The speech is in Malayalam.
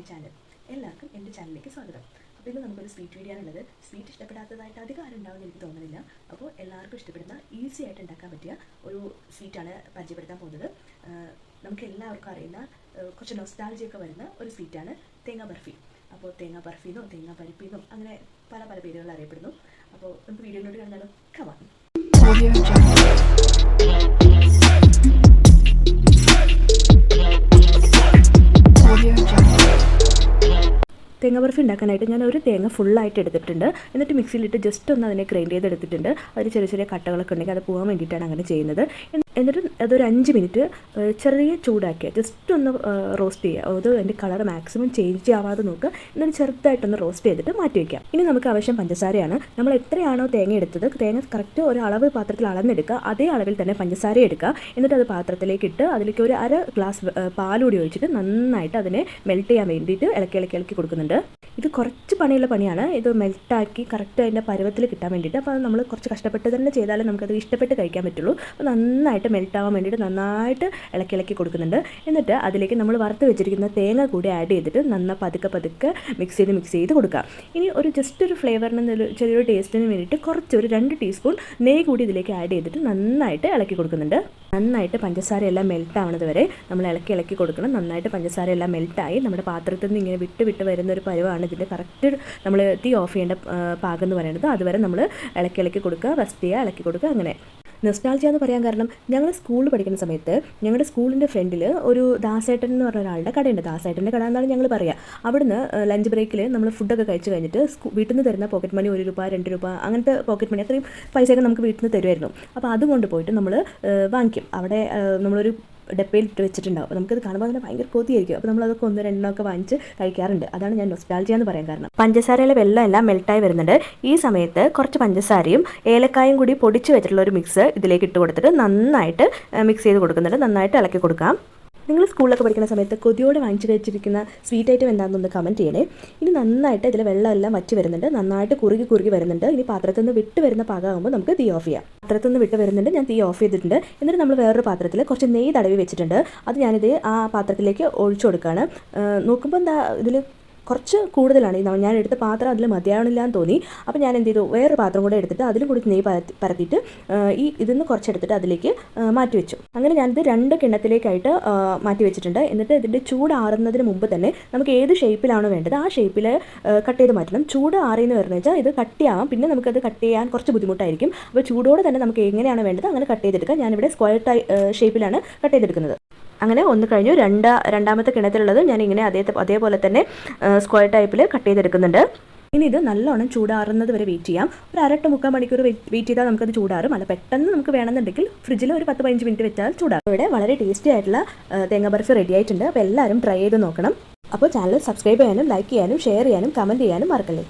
മൈ ചാനൽ എല്ലാവർക്കും എന്റെ ചാനലിലേക്ക് സ്വാഗതം. അപ്പോൾ ഇന്ന് നമുക്കൊരു സ്വീറ്റ് വീഡിയോ ആണുള്ളത്. സ്വീറ്റ് ഇഷ്ടപ്പെടാത്തതായിട്ട് അധികം ആരുണ്ടാവുമെന്ന് എനിക്ക് തോന്നുന്നില്ല. അപ്പോൾ എല്ലാവർക്കും ഇഷ്ടപ്പെടുന്ന ഈസി ആയിട്ട് ഉണ്ടാക്കാൻ പറ്റിയ ഒരു സ്വീറ്റാണ് പരിചയപ്പെടുത്താൻ പോകുന്നത്. നമുക്ക് എല്ലാവർക്കും അറിയുന്ന കുറച്ച് നൊസ്റ്റാൾജിയൊക്കെ വരുന്ന ഒരു സ്വീറ്റാണ് തേങ്ങ ബർഫി. അപ്പോൾ തേങ്ങ ബർഫിന്നോ തേങ്ങ പരിപ്പിന്നോ അങ്ങനെ പല പല പേരുകൾ അറിയപ്പെടുന്നു. അപ്പോൾ നമുക്ക് വീഡിയോയിലോട്ട് കണ്ടാലോ കമാ തേങ്ങ ബർഫി ഉണ്ടാക്കാനായിട്ട് ഞാൻ ഒരു തേങ്ങ ഫുള്ളായിട്ട് എടുത്തിട്ടുണ്ട്. എന്നിട്ട് മിക്സിയിലിട്ട് ജസ്റ്റ് ഒന്ന് അതിനെ ഗ്രൈൻഡ് ചെയ്ത് എടുത്തിട്ടുണ്ട് അതിൽ ചെറിയ ചെറിയ കട്ടകളൊക്കെ ഉണ്ടെങ്കിൽ അത് പോകാൻ വേണ്ടിയിട്ടാണ് അങ്ങനെ ചെയ്യുന്നത്. എന്നിട്ട് അതൊരു അഞ്ച് മിനിറ്റ് ചെറിയ ചൂടാക്കിയ ജസ്റ്റ് ഒന്ന് റോസ്റ്റ് ചെയ്യുക. അത് അതിന്റെ കളർ മാക്സിമം ചേഞ്ച് ആവാതെ നോക്കുക. എന്നിട്ട് ചെറുതായിട്ടൊന്ന് റോസ്റ്റ് ചെയ്തിട്ട് മാറ്റി വയ്ക്കാം ഇനി നമുക്ക് ആവശ്യം പഞ്ചസാരയാണ്. നമ്മൾ എത്രയാണോ തേങ്ങ എടുത്തത് തേങ്ങ കറക്റ്റ് ഒരു അളവ് പാത്രത്തിൽ അളന്നെടുക്കുക. അതേ അളവിൽ തന്നെ പഞ്ചസാര എടുക്കുക. എന്നിട്ട് അത് പാത്രത്തിലേക്ക് ഇട്ട് അതിലേക്ക് ഒരു അര ഗ്ലാസ് പാലുകൂടി ഒഴിച്ചിട്ട് നന്നായിട്ട് അതിനെ മെൽറ്റ് ചെയ്യാൻ വേണ്ടിയിട്ട് ഇളക്കി ഇളക്കി ഇളക്കി കൊടുക്കുന്നുണ്ട്. ഇത് കുറച്ച് പണിയുള്ള പണിയാണ്. ഇത് മെൽട്ടാക്കി കറക്റ്റ് അതിന്റെ പരുവത്തിൽ കിട്ടാൻ വേണ്ടിയിട്ട്. അപ്പോൾ അത് നമ്മൾ കുറച്ച് കഷ്ടപ്പെട്ട് തന്നെ ചെയ്താലേ നമുക്കത് ഇഷ്ടപ്പെട്ട് കഴിക്കാൻ പറ്റുള്ളൂ. അപ്പോൾ നന്നായിട്ട് മെൽട്ടാവാൻ വേണ്ടിയിട്ട് നന്നായിട്ട് ഇളക്കി ഇളക്കി കൊടുക്കുന്നുണ്ട്. എന്നിട്ട് അതിലേക്ക് നമ്മൾ വറുത്ത് വെച്ചിരിക്കുന്ന തേങ്ങ കൂടി ആഡ് ചെയ്തിട്ട് നന്ന പതുക്കെ പതുക്കെ മിക്സ് ചെയ്ത് മിക്സ് ചെയ്ത് കൊടുക്കുക ഇനി ഒരു ജസ്റ്റ് ഒരു ഫ്ലേവറിന് ചെറിയൊരു ടേസ്റ്റിന് വേണ്ടിയിട്ട് കുറച്ച് ഒരു രണ്ട് ടീസ്പൂൺ നെയ്യ് കൂടി ഇതിലേക്ക് ആഡ് ചെയ്തിട്ട് നന്നായിട്ട് ഇളക്കി കൊടുക്കുന്നുണ്ട്. നന്നായിട്ട് പഞ്ചസാര എല്ലാം മെൽറ്റ് ആവുന്നത് വരെ നമ്മൾ ഇളക്കി ഇളക്കി കൊടുക്കണം. നന്നായിട്ട് പഞ്ചസാര എല്ലാം മെൽട്ടായി നമ്മുടെ പാത്രത്തിൽ നിന്ന് ഇങ്ങനെ വിട്ട് വിട്ട് വരുന്ന ഒരു പരുവാണ് ഇതിന്റെ കറക്റ്റ് നമ്മൾ തീ ഓഫ് ചെയ്യേണ്ട പാകം എന്ന് പറയുന്നത്. അതുവരെ നമ്മൾ ഇളക്കി ഇളക്കി കൊടുക്കുക റെസ്റ്റ് ചെയ്യുക ഇളക്കി കൊടുക്കുക അങ്ങനെ. നെസ്റ്റാൾജിയ എന്ന് പറയാൻ കാരണം ഞങ്ങൾ സ്കൂളിൽ പഠിക്കുന്ന സമയത്ത് ഞങ്ങളുടെ സ്കൂളിന്റെ ഫ്രണ്ടിൽ ഒരു ദാസേട്ടൻ എന്ന് പറഞ്ഞ ഒരാളുടെ കടയുണ്ട്. ദാസേട്ടന്റെ കട എന്നാണ് ഞങ്ങൾ പറയുക അവിടുന്ന് ലഞ്ച് ബ്രേക്കിൽ നമ്മൾ ഫുഡൊക്കെ കഴിച്ച് കഴിഞ്ഞിട്ട് വീട്ടിൽ നിന്ന് തരുന്ന പോക്കറ്റ് മണി ഒരു രൂപ രണ്ട് രൂപ അങ്ങനത്തെ പോക്കറ്റ് മണി അത്രയും പൈസയൊക്കെ നമുക്ക് വീട്ടിൽ നിന്ന് തരുമായിരുന്നു അപ്പോൾ അതുകൊണ്ട് പോയിട്ട് നമ്മൾ വാങ്ങിക്കും. അവിടെ നമ്മളൊരു ഡപ്പയിൽ ഇട്ട് വെച്ചിട്ടുണ്ടാവും. അപ്പോൾ നമുക്കത് കാണുമ്പോൾ തന്നെ ഭയങ്കര കൊതിയായിരിക്കും. അപ്പോൾ നമ്മളതൊക്കെ ഒന്ന് രണ്ടെണ്ണമൊക്കെ വാങ്ങിച്ച് കഴിക്കാറുണ്ട്. അതാണ് ഞാൻ നൊസ്റ്റാൾജിയ എന്ന് പറയാൻ കാരണം. പഞ്ചസാരയിലെ വെള്ളം എല്ലാം മെൽട്ടായി വരുന്നുണ്ട്. ഈ സമയത്ത് കുറച്ച് പഞ്ചസാരയും ഏലക്കായും കൂടി പൊടിച്ച് വെച്ചിട്ടുള്ള ഒരു മിക്സ് ഇതിലേക്ക് ഇട്ട് കൊടുത്തിട്ട് നന്നായിട്ട് മിക്സ് ചെയ്ത് കൊടുക്കുന്നുണ്ട്. നന്നായിട്ട് ഇളക്കി കൊടുക്കാം. നിങ്ങൾ സ്കൂളിലൊക്കെ പഠിക്കുന്ന സമയത്ത് കൊതിയോടെ വാങ്ങിച്ച് കഴിച്ചിരിക്കുന്ന സ്വീറ്റ് ഐറ്റം എന്താണെന്നൊന്ന് കമന്റ് ചെയ്യണേ. ഇനി നന്നായിട്ട് ഇതിൽ വെള്ളമെല്ലാം വറ്റി വരുന്നുണ്ട്. നന്നായിട്ട് കുറുകി കുറുകി വരുന്നുണ്ട്. ഇനി പാത്രത്തിൽ നിന്ന് വിട്ട് വരുന്ന പാകമാകുമ്പോൾ നമുക്ക് തീ ഓഫ് ചെയ്യാം. പാത്രത്തിൽ നിന്ന് വിട്ട് വരുന്നുണ്ട്. ഞാൻ തീ ഓഫ് ചെയ്തിട്ടുണ്ട്. എന്നിട്ട് നമ്മൾ വേറൊരു പാത്രത്തിൽ കുറച്ച് നെയ്യ് തടവി വെച്ചിട്ടുണ്ട്. അത് ഞാനിത് ആ പാത്രത്തിലേക്ക് ഒഴിച്ചു കൊടുക്കുകയാണ്. നോക്കുമ്പോൾ എന്താ ഇതിൽ കുറച്ച് കൂടുതലാണ്. ഈ ഞാൻ എടുത്ത പാത്രം അതിൽ മതിയാവണില്ല എന്ന് തോന്നി. അപ്പോൾ ഞാൻ എന്ത് ചെയ്തു വേറൊരു പാത്രം കൂടെ എടുത്തിട്ട് അതിലും കൂടി നെയ്യ് പരത്തി പരത്തിയിട്ട് ഈ ഇതിൽ നിന്ന് കുറച്ചെടുത്തിട്ട് അതിലേക്ക് മാറ്റി വെച്ചു. അങ്ങനെ ഞാനിത് രണ്ട് കിണ്ണത്തിലേക്കായിട്ട് മാറ്റി വെച്ചിട്ടുണ്ട്. എന്നിട്ട് ഇതിന്റെ ചൂടാറുന്നതിന് മുമ്പ് തന്നെ നമുക്ക് ഏത് ഷേപ്പിലാണോ വേണ്ടത് ആ ഷേപ്പിൽ കട്ട് ചെയ്ത് മാറ്റണം. ചൂട് ആറിയെന്ന് പറഞ്ഞു വെച്ചാൽ ഇത് കട്ടിയാവാം. പിന്നെ നമുക്കത് കട്ട് ചെയ്യാൻ കുറച്ച് ബുദ്ധിമുട്ടായിരിക്കും. അപ്പോൾ ചൂടോടെ തന്നെ നമുക്ക് എങ്ങനെയാണ് വേണ്ടത് അങ്ങനെ കട്ട് ചെയ്തെടുക്കാം. ഞാനിവിടെ സ്ക്വയർ ടൈ ഷേപ്പിലാണ് കട്ട് ചെയ്തെടുക്കുന്നത്. അങ്ങനെ ഒന്ന് കഴിഞ്ഞു. രണ്ടാ രണ്ടാമത്തെ കിണറ്റിലുള്ളത് ഞാൻ ഇങ്ങനെ അതേ അതേപോലെ തന്നെ സ്ക്വയർ ടൈപ്പിൽ കട്ട് ചെയ്തെടുക്കുന്നുണ്ട്. ഇനി ഇത് നല്ലോണം ചൂടാറുന്നത് വരെ വെയിറ്റ് ചെയ്യാം. ഒരു അരട്ട് മുക്കാൽ മണിക്കൂർ വെയിറ്റ് ചെയ്താൽ നമുക്കത് ചൂടാറും. അല്ല പെട്ടെന്ന് നമുക്ക് വേണമെന്നുണ്ടെങ്കിൽ ഫ്രിഡ്ജിൽ ഒരു പത്ത് പതിനഞ്ച് മിനിറ്റ് വെച്ചാൽ ചൂടാറും. ഇവിടെ വളരെ ടേസ്റ്റി ആയിട്ടുള്ള തേങ്ങ ബർഫി റെഡി ആയിട്ടുണ്ട്. അപ്പോൾ എല്ലാവരും ട്രൈ ചെയ്ത് നോക്കണം. അപ്പോൾ ചാനൽ സബ്സ്ക്രൈബ് ചെയ്യാനും ലൈക്ക് ചെയ്യാനും ഷെയർ ചെയ്യാനും കമന്റ് ചെയ്യാനും മറക്കല്ലേ.